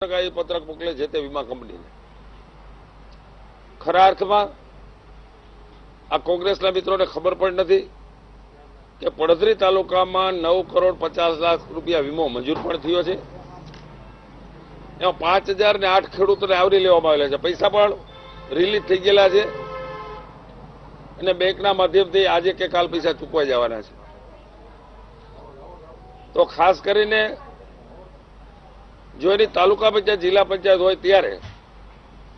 પત્રક મોકલે છે તે વીમા કંપનીને. ખરા અર્થમાં આ કોંગ્રેસના મિત્રોને ખબર પણ નથી કે પડધરી તાલુકામાં નવ કરોડ પચાસ લાખ રૂપિયા વીમો મંજૂર પણ થયો છે. એમાં પાંચ હજાર ને આઠ ખેડૂતોને આવરી લેવામાં આવેલા છે. પૈસા પણ રિલીઝ થઈ ગયેલા છે અને બેંકના માધ્યમથી આજે કે કાલ પૈસા ચૂકવાઈ જવાના છે. તો ખાસ કરીને જો એની તાલુકા પંચાયત, જિલ્લા પંચાયત હોય ત્યારે,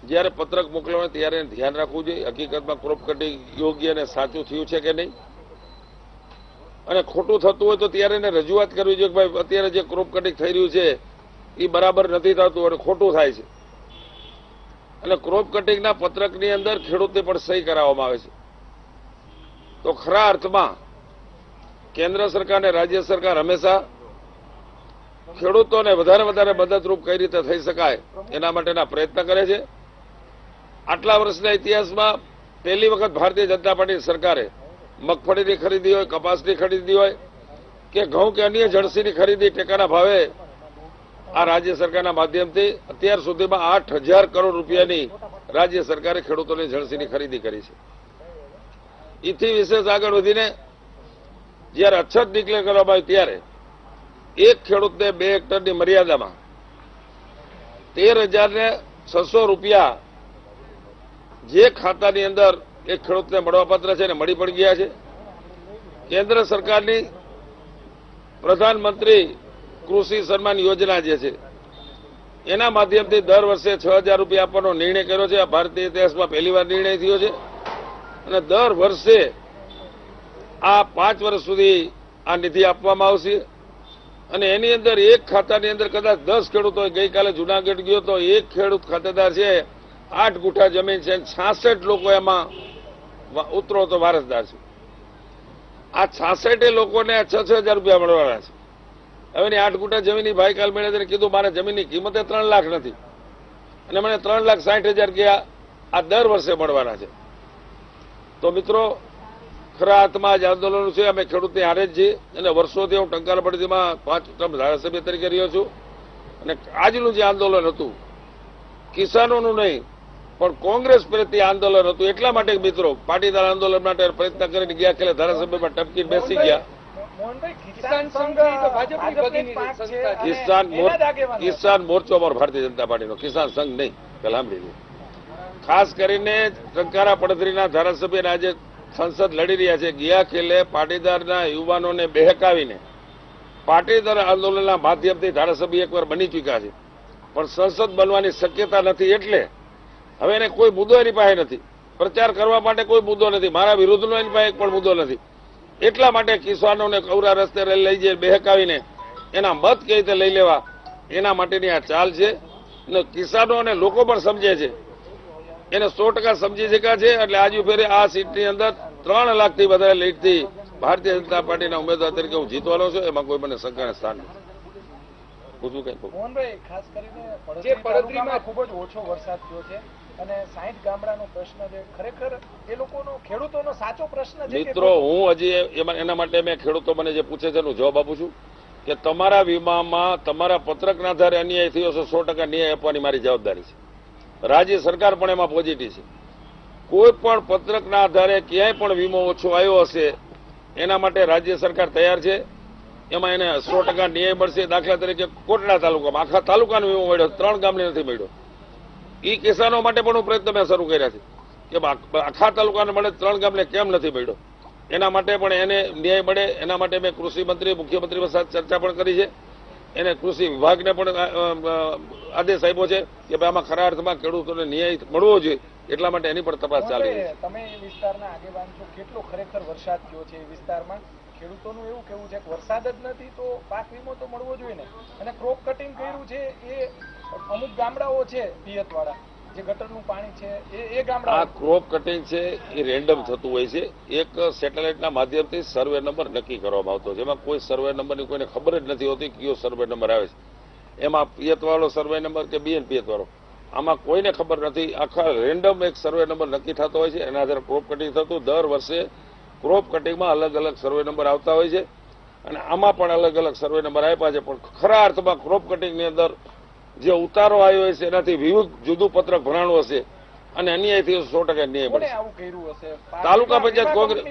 જ્યારે પત્રક મોકલવાનું ત્યારે ધ્યાન રાખવું જોઈએ. હકીકતમાં ક્રોપ કટિંગ યોગ્ય અને સાચું થયું છે કે નહીં? અને ખોટું થતું હોય તો ત્યારે એને રજૂઆત કરવી જોઈએ કે ભાઈ, અત્યારે જે ક્રોપ કટિંગ થઈ રહ્યું છે એ બરાબર નથી થતું અને ખોટું થાય છે. અને ક્રોપ કટિંગના પત્રકની અંદર ખેડૂતને પણ સહી કરાવવામાં આવે છે. તો ખરા અર્થમાં કેન્દ્ર સરકાર અને રાજ્ય સરકાર હંમેશા ખેડૂતોને વધારે વધારે મદદરૂપ કઈ રીતે થઈ શકાય એના માટેના પ્રયત્ન કરે છે. આટલા વર્ષના ઇતિહાસમાં પહેલી વખત ભારતીય જનતા પાર્ટી સરકારે મગફળીની ખરીદી હોય, કપાસની ખરીદી હોય કે ઘઉં કે અન્ય જણસીની ખરીદી ટેકાના ભાવે આ રાજ્ય સરકારના માધ્યમથી અત્યાર સુધીમાં આઠ હજાર કરોડ રૂપિયાની રાજ્ય સરકારે ખેડૂતોની જણસીની ખરીદી કરી છે. એથી વિશેષ આગળ વધીને જ્યારે અછત ડિક્લેર કરવામાં આવી ત્યારે એક ખેડૂતને બે હેક્ટરની મર્યાદામાં તેર હજાર ને છસો રૂપિયા જે ખાતાની અંદર એક ખેડૂતને મળવાપાત્ર છે ને મળી પણ ગયા છે. કેન્દ્ર સરકારની પ્રધાનમંત્રી કૃષિ સન્માન યોજના જે છે, એના માધ્યમથી દર વર્ષે છ હજાર રૂપિયા આપવાનો નિર્ણય કર્યો છે. આ ભારતીય ઇતિહાસમાં પહેલીવાર નિર્ણય થયો છે. અને દર વર્ષે આ પાંચ વર્ષ સુધી આ નિધિ આપવામાં આવશે. અને એની અંદર એક ખાતાની અંદર કદાચ દસ ખેડૂતો ગઈકાલે જુનાગઢ ગયો તો એક ખેડૂત ખાતેદાર છે, આઠ ગુઠા જમીન છે છાસઠ લોકો એમાં ઉતરો તો વારસદાર છે. આ છાસઠે લોકોને છ છ હજાર રૂપિયા મળવાના છે. હવે એની આઠ ગુઠા જમીનની ભાઈ કાલ મેળે કીધું મારે જમીનની કિંમતે ત્રણ લાખ નથી. અને મને ત્રણ લાખ સાઠ હજાર આ દર વર્ષે મળવાના છે. તો મિત્રો ખરા અર્થમાં જ આંદોલન છે. અમે ખેડૂતની હારે જ છીએ અને વર્ષોથી હું ટંકાર પડતીમાં પાંચ ટર્મ ધારાસભ્ય તરીકે રહ્યો છું. અને આજનું જે આંદોલન હતું કિસાનોનું નહીં પણ કોંગ્રેસ પ્રત્યે આંદોલન હતું. એટલા માટે મિત્રો પાટીદાર આંદોલન માટે પ્રયત્ન કરીને ગયા. ખેલે ધારાસભ્યમાં ટપકી બેસી ગયા. કિસાન મોરચો અમારો ભારતીય જનતા પાર્ટીનો. કિસાન સંઘ નહીં. પેલા સાંભળી ખાસ કરીને ટંકારા પડધરીના ધારાસભ્ય આજે સંસદ લડી રહ્યા છે. ગયા ખેલે પાટીદારના યુવાનોને બહેકાવીને. પાટીદાર આંદોલનના માધ્યમથી ધારાસભ્ય એકવાર બની ચૂક્યા છે. પણ સંસદ બનવાની શક્યતા નથી એટલે હવે એને કોઈ મુદ્દો એની પાસે નથી. પ્રચાર કરવા માટે કોઈ મુદ્દો નથી. મારા વિરુદ્ધનો એની પાસે પણ મુદ્દો નથી. એટલા માટે કિસાનોને કૌરા રસ્તે લઈ જઈ બહેકાવીને એના મત કઈ રીતે લઈ લેવા? એના માટેની આ ચાલ છે. ને કિસાનો અને લોકો પણ સમજે છે એને સો ટકા સમજી શક્યા છે એટલે આજુ ફેરે આ સીટની અંદર ત્રણ લાખથી વધારે લીડથી ભારતીય જનતા પાર્ટીના ઉમેદવાર તરીકે હું જીતવાનો છું એમાં કોઈ મને શંકાને સ્થાન નથી. પૂછવું કઈ મોહનભાઈ ખાસ કરીને જે પડધરી ખૂબ જ ઓછો વરસાદ થયો છે અને સાઠ ગામડાનો પ્રશ્ન છે. ખરેખર એ લોકોનો ખેડૂતોનો સાચો પ્રશ્ન છે મિત્રો હું હજી એમાં એના માટે મેં ખેડૂતો મને જે પૂછે છે એનો જવાબ આપું છું કે તમારા વીમામાં તમારા પત્રકના આધારે અન્યાય થયો છે સો ટકા ન્યાય આપવાની મારી જવાબદારી છે. રાજ્ય સરકાર પણ એમાં પોઝિટિવ છે. કોઈ પણ પત્રકના આધારે ક્યાંય પણ વીમો ઓછો આવ્યો હશે, એના માટે રાજ્ય સરકાર તૈયાર છે. એમાં એને સો ટકા ન્યાય મળશે. દાખલા તરીકે કોટડા તાલુકામાં, આખા તાલુકાનો વીમો મળ્યો, ત્રણ ગામને નથી મળ્યો. એ કિસાનો માટે પણ હું પ્રયત્ન મેં શરૂ કર્યા છે કે આખા તાલુકાને મળે, ત્રણ ગામને કેમ નથી મળ્યો? એના માટે પણ એને ન્યાય મળે. એના માટે મેં કૃષિ મંત્રી મુખ્યમંત્રી સાથે ચર્ચા પણ કરી છે. એને કૃષિ વિભાગને પણ આદેશ આપ્યો છે કે ભાઈ આમાં ખરા અર્થમાં ખેડૂતોને ન્યાય મળવો જોઈએ એટલા માટે એની પણ તપાસ ચાલી રહી છે. તમે એ વિસ્તારના આગેવાન છો કેટલો ખરેખર વરસાદ થયો છે એ વિસ્તારમાં? ખેડૂતોનું એવું કેવું છે કે વરસાદ જ નથી તો પાક વીમો તો મળવો જોઈએ ને. અને ક્રોપ કટિંગ કર્યું છે એ અમુક ગામડાઓ છે પિયતવાળા. આ ક્રોપ કટિંગ છે, એ રેન્ડમ થતું હોય છે. એક સેટેલાઇટના માધ્યમથી સર્વે નંબર નક્કી કરવામાં આવતો છે. એમાં કોઈ સર્વે નંબરની કોઈને ખબર જ નથી હોતી કયો સર્વે નંબર આવે છે. એમાં પિયતવાળો સર્વે નંબર કે બીએન પિયતવાળો? આમાં કોઈને ખબર નથી. આખા રેન્ડમ એક સર્વે નંબર નક્કી થતો હોય છે. એના આધારે ક્રોપ કટિંગ થતું. દર વર્ષે ક્રોપ કટિંગમાં અલગ અલગ સર્વે નંબર આવતા હોય છે. અને આમાં પણ અલગ અલગ સર્વે નંબર આપ્યા છે. પણ ખરા અર્થમાં ક્રોપ કટિંગની અંદર જે ઉતારો આવ્યો હશે એનાથી વિરુદ્ધ જુદું પત્રક ભરાણું હશે. અને અન્યાયથી સો ટકા ન્યાય મળશે તાલુકા પંચાયત કોંગ્રેસ-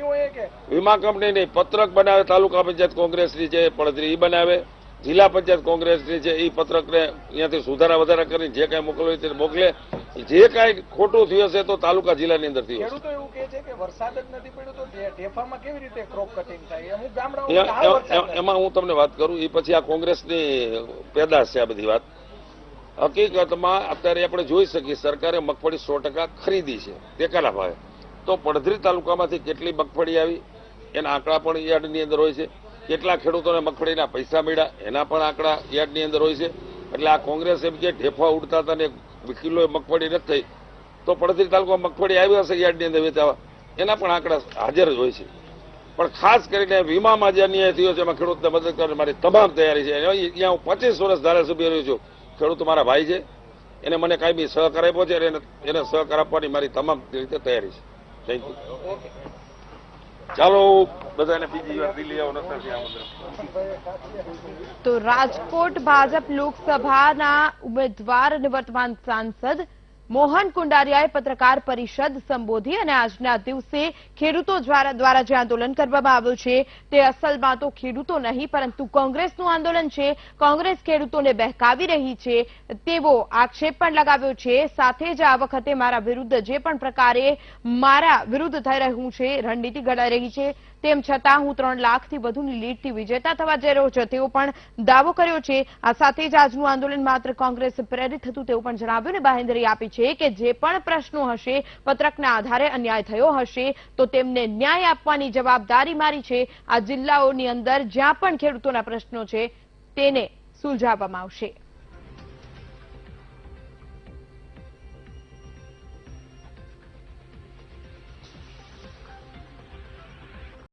વીમા કંપની નહીં પત્રક બનાવે તાલુકા પંચાયત કોંગ્રેસની છે પડતરી એ બનાવે. જિલ્લા પંચાયત કોંગ્રેસની છે એ પત્રકને અહીંયાથી સુધારા વધારા કરીને જે કાંઈ મોકલવું હોય તે મોકલે. જે કાંઈ ખોટું થયું હશે તો તાલુકા જિલ્લાની અંદર થયું ખેડૂતો એવું કહે છે કે વરસાદ જ નથી પડ્યો તો ઢેફામાં કેવી રીતે ક્રોપ કટિંગ થાય? અમુક એ- ગામડાઓમાં હાવ એ- વરસાદ એ- નથી. એમાં હું તમને વાત કરું એ પછી આ કોંગ્રેસની પેદાશ છે આ બધી વાત. હકીકતમાં અત્યારે આપણે જોઈ શકીએ સરકારે મગફળી સો ટકા ખરીદી છે. ટેકાના ભાવે તો પડધરી તાલુકામાંથી કેટલી મગફળી આવી? એના આંકડા પણ યાર્ડની અંદર હોય છે. કેટલા ખેડૂતોને મગફળીના પૈસા મળ્યા? એના પણ આંકડા યાર્ડની અંદર હોય છે. એટલે આ કોંગ્રેસ એમ કે ઢેફા ઉડતા હતા ને કિલો મગફળી નથી થઈ. તો પડધરી તાલુકામાં મગફળી આવી હશે યાર્ડની અંદર વેચાવા? એના પણ આંકડા હાજર જ હોય છે. પણ ખાસ કરીને વીમામાં જે અન્યાય થયો છે, એમાં ખેડૂતને મદદ કરવાની મારી તમામ તૈયારી છે. અહીંયા હું પચીસ વર્ષ ધારાસભ્ય રહ્યો છું. ખેડૂતો મારા ભાઈ છે, એને મને કાંઈ બી સહકાર આપ્યો છે, એને સહકાર આપવાની મારી તમામ રીતે તૈયારી છે. થેન્ક યુ ચાલો, બધાને બીજી વાર દિલ્હી આવો. તો રાજકોટ ભાજપ લોકસભાના ઉમેદવાર અને વર્તમાન સાંસદ મોહન કુંડારિયાએ પત્રકાર પરિષદ સંબોધી અને આજના દિવસે ખેડૂતો દ્વારા જે આંદોલન કરવામાં આવ્યું છે, તે અસલમાં તો ખેડૂતો નહીં, પરંતુ કોંગ્રેસનું આંદોલન છે. કોંગ્રેસ ખેડૂતોને બહેકાવી રહી છે, તેવો આક્ષેપ પણ લગાવ્યો છે. સાથે જ આ વખતે મારા વિરુદ્ધ જે પણ પ્રકારે મારા વિરુદ્ધ થઈ રહ્યું છે, રણનીતિ ઘડાઈ રહી છે તેમ છતાં હું ત્રણ લાખથી વધુની લીડથી વિજેતા થવા જઈ રહ્યો છે. તેવો પણ દાવો કર્યો છે. આ સાથે જ આજનું આંદોલન માત્ર કોંગ્રેસ પ્રેરિત હતું તેવું પણ જણાવ્યું અને બાહેંધરી આપી છે કે જે પણ પ્રશ્નો હશે, પત્રકના આધારે અન્યાય થયો હશે, તો તેમને ન્યાય આપવાની જવાબદારી મારી છે. આ જિલ્લાઓની અંદર જ્યાં પણ ખેડૂતોના પ્રશ્નો છે, તેને સુલઝાવવામાં આવશે.